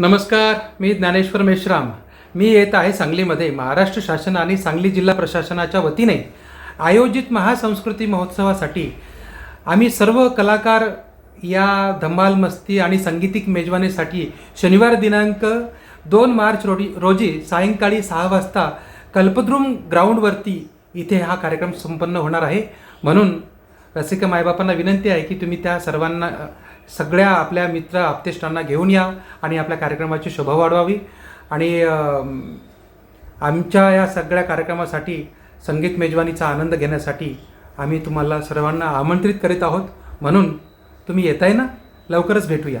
नमस्कार मी ज्ञानेश्वर मेश्राम. मी येत आहे सांगलीमध्ये. महाराष्ट्र शासन आणि सांगली जिल्हा प्रशासनाच्या वतीने आयोजित महासंस्कृती महोत्सवासाठी आम्ही सर्व कलाकार या धमाल मस्ती आणि संगीतिक मेजवानीसाठी शनिवार दिनांक दोन मार्च रोजी रोजी सायंकाळी सहा वाजता कल्पद्रुम ग्राउंडवरती इथे हा कार्यक्रम संपन्न होणार आहे. म्हणून रसिक मायबापांना विनंती आहे की तुम्ही त्या सर्वांना सगळ्या आपल्या मित्र आप्तेष्टांना घेऊन या आणि आपल्या कार्यक्रमाची शोभा वाढवावी. आणि आमच्या या सगळ्या कार्यक्रमासाठी संगीत मेजवानीचा आनंद घेण्यासाठी आम्ही तुम्हाला सर्वांना आमंत्रित करीत आहोत. म्हणून तुम्ही येताय ना? लवकरच भेटूया.